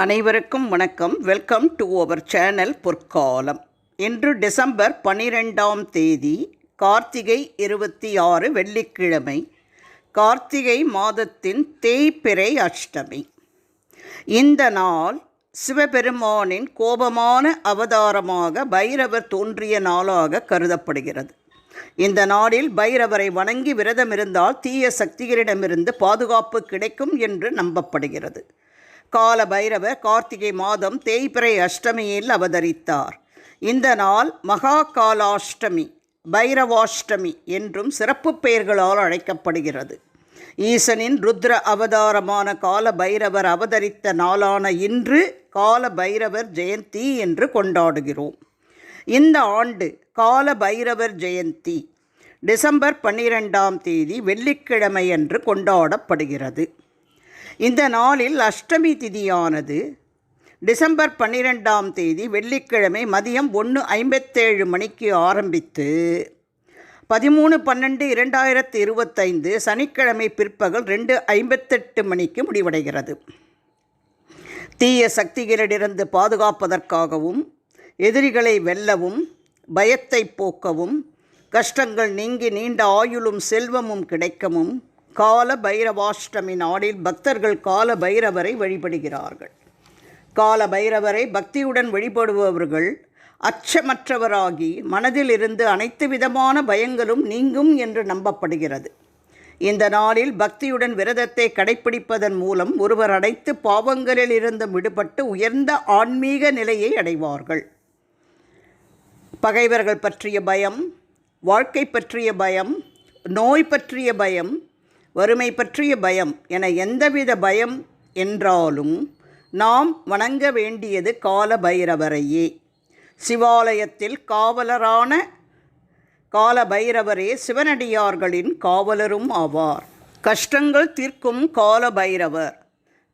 அனைவருக்கும் வணக்கம். Welcome to our channel பொற்காலம். இன்று டிசம்பர் பனிரெண்டாம் தேதி கார்த்திகை இருபத்தி ஆறு வெள்ளிக்கிழமை கார்த்திகை மாதத்தின் தேய்பிறை அஷ்டமி. இந்த நாள் சிவபெருமானின் கோபமான அவதாரமாக பைரவர் தோன்றிய நாளாக கருதப்படுகிறது. இந்த நாளில் பைரவரை வணங்கி விரதமிருந்தால் தீய சக்திகளிடமிருந்து பாதுகாப்பு கிடைக்கும் என்று நம்பப்படுகிறது. கால பைரவர் கார்த்திகை மாதம் தேய்பிறை அஷ்டமியில் அவதரித்தார். இந்த நாள் மகா காலாஷ்டமி பைரவாஷ்டமி என்றும் சிறப்பு பெயர்களால் அழைக்கப்படுகிறது. ஈசனின் ருத்ர அவதாரமான கால பைரவர் அவதரித்த நாளான இன்று கால பைரவர் ஜெயந்தி என்று கொண்டாடுகிறோம். இந்த ஆண்டு கால பைரவர் ஜெயந்தி டிசம்பர் பன்னிரெண்டாம் தேதி வெள்ளிக்கிழமை அன்று கொண்டாடப்படுகிறது. இந்த நாளில் அஷ்டமி திதியானது டிசம்பர் பன்னிரெண்டாம் தேதி வெள்ளிக்கிழமை மதியம் ஒன்று ஐம்பத்தேழு மணிக்கு ஆரம்பித்து பதிமூணு பன்னெண்டு இரண்டாயிரத்து இருபத்தைந்து சனிக்கிழமை பிற்பகல் ரெண்டு ஐம்பத்தெட்டு மணிக்கு முடிவடைகிறது. தீய சக்திகளிலிருந்து பாதுகாப்பதற்காகவும் எதிரிகளை வெல்லவும் பயத்தை போக்கவும் கஷ்டங்கள் நீங்கி நீண்ட ஆயுளும் செல்வமும் கிடைக்கவும் கால பைரவாஷ்டமி நாளில் பக்தர்கள் கால பைரவரை வழிபடுகிறார்கள். கால பைரவரை பக்தியுடன் வழிபடுபவர்கள் அச்சமற்றவராகி மனதில் இருந்து அனைத்து விதமான பயங்களும் நீங்கும் என்று நம்பப்படுகிறது. இந்த நாளில் பக்தியுடன் விரதத்தை கடைப்பிடிப்பதன் மூலம் ஒருவர் அனைத்து பாவங்களில் இருந்து விடுபட்டு உயர்ந்த ஆன்மீக நிலையை அடைவார்கள். பகைவர்கள் பற்றிய பயம் வாழ்க்கை பற்றிய பயம் நோய் பற்றிய பயம் வறுமை பற்றிய பயம் என எந்தவித பயம் என்றாலும் நாம் வணங்க வேண்டியது கால பைரவரையே சிவாலயத்தில் காவலரான கால பைரவரே சிவனடியார்களின் காவலரும் ஆவார். கஷ்டங்கள் தீர்க்கும் கால பைரவர்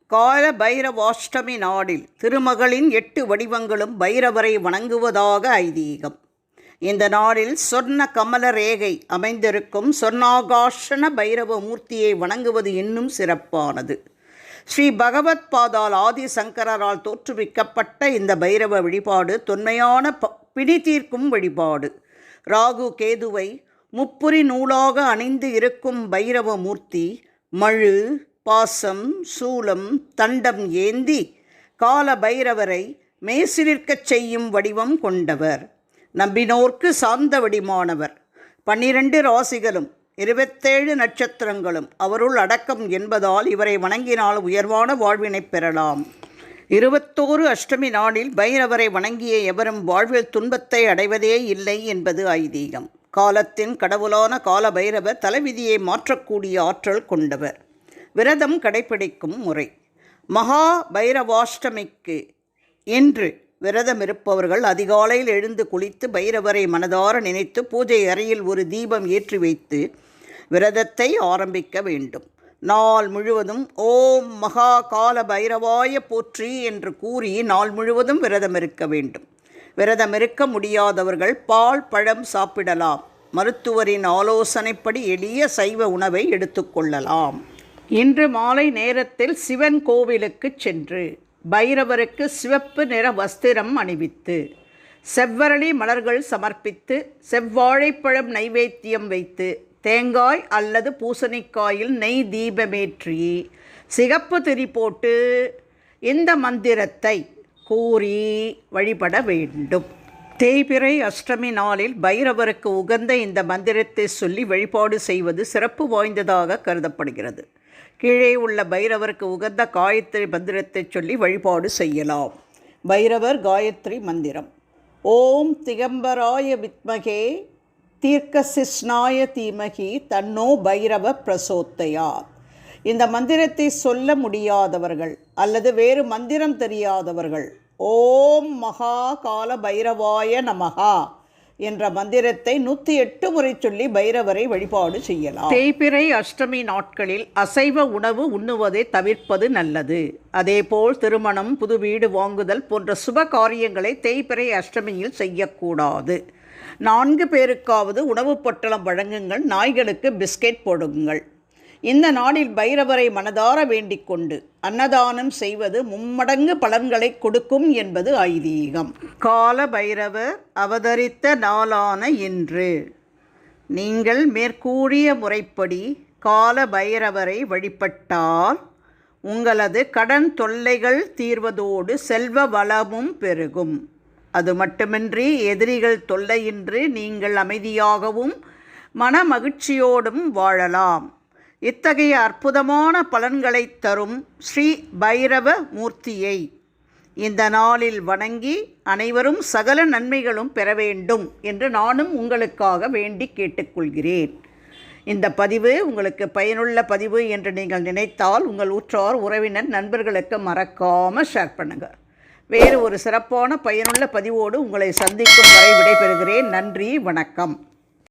கால பைரவாஷ்டமி நாடில் திருமகளின் எட்டு வடிவங்களும் பைரவரை வணங்குவதாக ஐதீகம். இந்த நாளில் சொர்ண கமல ரேகை அமைந்திருக்கும் சொர்ணாகாஷன பைரவ மூர்த்தியை வணங்குவது இன்னும் சிறப்பானது. ஸ்ரீ பகவத் பாதால் ஆதி சங்கரால் தோற்றுவிக்கப்பட்ட இந்த பைரவ வழிபாடு தொன்மையான ப பிடி தீர்க்கும் வழிபாடு. ராகு கேதுவை முப்புரி நூலாக அணிந்து இருக்கும் பைரவ மூர்த்தி மழு பாசம் சூலம் தண்டம் ஏந்தி கால பைரவரை மேசிலிருக்கச் செய்யும் வடிவம் கொண்டவர். நம்பினோர்க்கு சார்ந்த வடிமானவர் பன்னிரண்டு ராசிகளும் இருபத்தேழு நட்சத்திரங்களும் அவருள் அடக்கம் என்பதால் இவரை வணங்கினால் உயர்வான வாழ்வினை பெறலாம். இருபத்தோரு அஷ்டமி நாளில் பைரவரை வணங்கிய எவரும் வாழ்வில் துன்பத்தை அடைவதே இல்லை என்பது ஐதீகம். காலத்தின் கடவுளான கால பைரவர் தலைவிதியை மாற்றக்கூடிய ஆற்றல் கொண்டவர். விரதம் கடைபிடிக்கும் முறை. மகா பைரவாஷ்டமிக்கு இன்று விரதம் இருப்பவர்கள் அதிகாலையில் எழுந்து குளித்து பைரவரை மனதார நினைத்து பூஜை அறையில் ஒரு தீபம் ஏற்றி வைத்து விரதத்தை ஆரம்பிக்க வேண்டும். நாள் முழுவதும் ஓம் மகா கால பைரவாய போற்றி என்று கூறி நாள் முழுவதும் விரதம் இருக்க வேண்டும். விரதம் இருக்க முடியாதவர்கள் பால் பழம் சாப்பிடலாம். மருத்துவரின் ஆலோசனைப்படி எளிய சைவ உணவை எடுத்துக்கொள்ளலாம் இன்று மாலை நேரத்தில் சிவன் கோவிலுக்கு சென்று பைரவருக்கு சிவப்பு நிற வஸ்திரம் அணிவித்து செவ்வரளி மலர்கள் சமர்ப்பித்து செவ்வாழைப்பழம் நைவேத்தியம் வைத்து தேங்காய் அல்லது பூசணிக்காயில் நெய் தீபமேற்றி சிகப்பு திரி போட்டு இந்த மந்திரத்தை கூறி வழிபட வேண்டும். தேய்பிறை அஷ்டமி நாளில் பைரவருக்கு உகந்த இந்த மந்திரத்தை சொல்லி வழிபாடு செய்வது சிறப்பு வாய்ந்ததாக கருதப்படுகிறது. கீழே உள்ள பைரவருக்கு உகந்த காயத்ரி மந்திரத்தை சொல்லி வழிபாடு செய்யலாம். பைரவர் காயத்ரி மந்திரம். ஓம் திகம்பராய வித்மகே தீர்க்கசிஸ்னாய தீமகி தன்னோ பைரவ பிரசோத்தையா. இந்த மந்திரத்தை சொல்ல முடியாதவர்கள் அல்லது வேறு மந்திரம் தெரியாதவர்கள் ஓம் மகா கால பைரவாய நமகா என்ற மந்திரத்தை நூற்றி எட்டு முறை சொல்லி பைரவரை வழிபாடு செய்யலாம். தேய்பிறை அஷ்டமி நாட்களில் அசைவ உணவு உண்ணுவதை தவிர்ப்பது நல்லது. அதேபோல் திருமணம் புது வீடு வாங்குதல் போன்ற சுப காரியங்களை தேய்பிறை அஷ்டமியில் செய்யக்கூடாது. நான்கு பேருக்காவது உணவுப் பொட்டலம் வழங்குங்கள். நாய்களுக்கு பிஸ்கெட் போடுங்கள். இந்த நாளில் பைரவரை மனதார வேண்டிக் கொண்டு அன்னதானம் செய்வது மும்மடங்கு பலன்களை கொடுக்கும் என்பது ஐதீகம். கால பைரவர் அவதரித்த நாளான இன்று. நீங்கள் மேற்கூறிய முறைப்படி கால பைரவரை வழிபட்டால் உங்களது கடன் தொல்லைகள் தீர்வதோடு செல்வ வளமும் பெருகும். அது மட்டுமின்றி எதிரிகள் தொல்லையின்றி நீங்கள் அமைதியாகவும் மன மகிழ்ச்சியோடும் வாழலாம். இத்தகைய அற்புதமான பலன்களை தரும் ஸ்ரீ பைரவ மூர்த்தியை இந்த நாளில் வணங்கி அனைவரும் சகல நன்மைகளும் பெற வேண்டும் என்று நானும் உங்களுக்காக வேண்டி கேட்டுக்கொள்கிறேன். இந்த பதிவு உங்களுக்கு பயனுள்ள பதிவு என்று நீங்கள் நினைத்தால் உங்கள் உற்றார் உறவினர் நண்பர்களுக்கு மறக்காமல் ஷேர் பண்ணுங்கள் வேறு ஒரு சிறப்பான பயனுள்ள பதிவோடு உங்களை சந்திக்கும் வரை விடைபெறுகிறேன். நன்றி வணக்கம்.